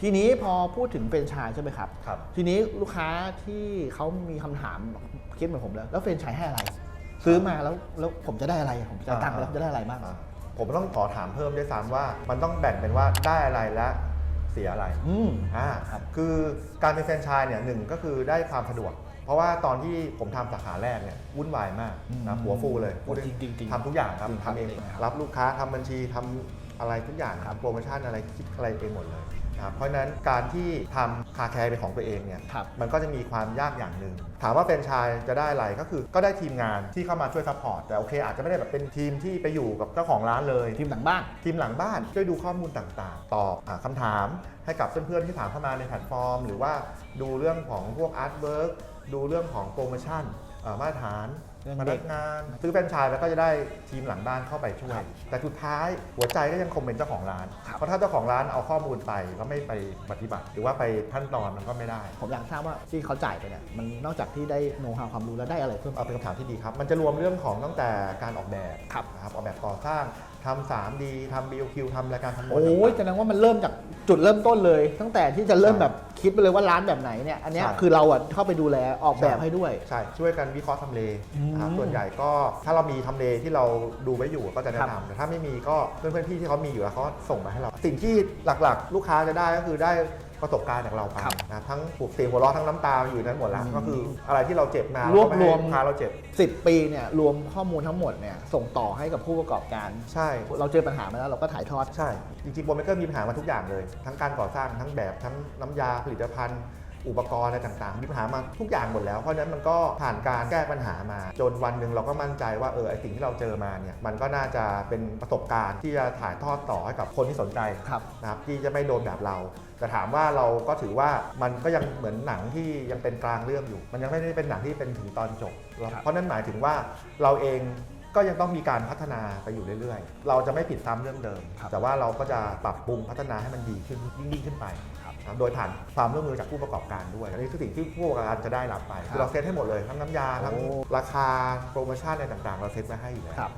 ทีนี้พอพูดถึงแฟรนไชส์ใช่ไหมครับ ครับ ทีนี้ลูกค้าที่เขามีคำถามคิดเหมือนผมแล้วแล้วแฟรนไชส์ให้อะไร ซื้อมาแล้วแล้วผมจะได้อะไร ผมจะตังค์ไปแล้วผมจะได้อะไรบ้าง อ่าผมต้องขอถามเพิ่มด้วยซ้ำว่า มันต้องแบ่งเป็นว่าได้อะไรและเสียอะไร อืม อ่าครับคือการเป็นแฟรนไชส์เนี่ยหนึ่งก็คือได้ความสะดวก เพราะว่าตอนที่ผมทำสาขาแรกเนี่ยวุ่นวายมากนะหัวฟูเลยโอ้จริงจริงจริงทำทุกอย่างครับจริงครับทำเองจริงครับรับลูกค้าทำบัญชีทำอะไรทุกอย่างทำโปรโมชั่นอะไรคิดอะไรเองหมดเลยนะ ครับเพราะฉะนั้นการที่ทำคาแคร์เป็นของตัวเองเนี่ยครับ มันก็จะมีความยากอย่างหนึ่งถามว่าแฟรนไชส์จะได้อะไรก็คือก็ได้ทีมงานที่เข้ามาช่วยซัพพอร์ตแต่โอเค อาจจะไม่ได้แบบเป็นทีมที่ไปอยู่กับเจ้าของร้านเลย ทีมหลังบ้าน ทีมหลังบ้านช่วยดูข้อมูลต่างๆ ตอบอาคำถามให้กับเพื่อนๆที่ถามเข้ามาในแพลตฟอร์ม หรือว่าดูเรื่องของพวกอาร์ตเวิร์กดูเรื่องของโปรโมชั่นเอ่อ มาตรฐานเรื่องพเด็นักกงานซื้อแฟรนไชส์แล้วก็จะได้ทีมหลังบ้านเข้าไปช่วย แต่สุดท้ายหัวใจก็ยังคงเป็นเจ้าของร้านครับเพราะถ้าเจ้าของร้านเอาข้อมูลไปแล้วไม่ไปปฏิบัติ หรือว่าไปขั้นตอนมันก็ไม่ได้ ผมอยากทราบว่าที่เขาจ่ายไปเนี่ยมันนอกจากที่ได้โน้ตฮาวความรู้แล้วได้อะไรเพิ่มเอาเป็นคำถามที่ดีครับ มันจะรวมเรื่องของตั้งแต่การออกแบบครับนะครับออกแบบก่อสร้างทำ 3D ทำ BOQ ทำรายการทำโอ้ยแสดงว่ามันเริ่มจากจุดเริ่มต้นเลย ตั้งแต่ที่จะเริ่มแบบ คิดไปเลยว่าร้านแบบไหนเนี่ยอันเนี้ยใช่ คือเราอะเข้าไปดูแลออกแบบให้ด้วย ใช่ ช่วยกันวิเคราะห์ทำเลนะครับอืมส่วนใหญ่ก็ถ้าเรามีทำเลที่เราดูไว้อยู่ก็จะแนะครับ นำแต่ถ้าไม่มีก็เพื่อนๆพี่ที่เขามีอยู่แล้วเขาก็ส่งมาให้เรา สิ่งที่หลักๆ ลูกค้าจะได้ก็คือได้ ประสบการณ์จากเราไปครับนะทั้งปลูกเสียงหัวเราะทั้งน้ำตาอยู่ในนั้นหมดแล้วอืมก็คืออะไรที่เราเจ็บมารวบรวมเาก็ไให้ลูกค้าเราเจ็บ 10 ปีเนี่ยรวมข้อมูลทั้งหมดเนี่ยส่งต่อให้กับผู้ประกอบการ ใช่ เราเจอปัญหามาแล้วเราก็ถ่ายทอด ใช่ จริงๆโปรเมเกอร์มีปัญหามาทุกอย่างเลย ทั้งการก่อสร้างทั้งแบบทั้งน้ำยาผลิตภัณฑ์ อุปกรณ์อะไรต่างๆมีปัญหามาทุกอย่างหมดแล้วเพราะฉะนั้นมันก็ผ่านการแก้ปัญหามา จนวันหนึ่งเราก็มั่นใจว่าเออไอสิ่งที่เราเจอมาเนี่ยมันก็น่าจะเป็นประสบการณ์ที่จะถ่ายทอดต่อให้กับคนที่สนใจครับ นะครับที่จะไม่โดนแบบเรา แต่ถามว่าเราก็ถือว่ามันก็ยังเหมือนหนังที่ยังเป็นกลางเรื่องอยู่ มันยังไม่ได้เป็นหนังที่เป็นถึงตอนจบ ครับ เพราะนั่นหมายถึงว่าเราเอง ก็ยังต้องมีการพัฒนาไปอยู่เรื่อยๆ เราจะไม่ผิดซ้ำเรื่องเดิม ครับแต่ว่าเราก็จะปรับปรุงพัฒนาให้มันดีขึ้นยิ่งยิ่งขึ้นไปครับนะครับโดยผ่านความร่วมมือจากผู้ประกอบการด้วยอันนี้คือสิ่งที่ผู้ประกอบการจะได้รับไปครับคือเราเซตให้หมดเลยทั้งน้ำยาทั้งโอ้ ราคาโปรโมชั่นอะไรต่างๆ เราเซตไว้ให้อยู่แล้ว ครับ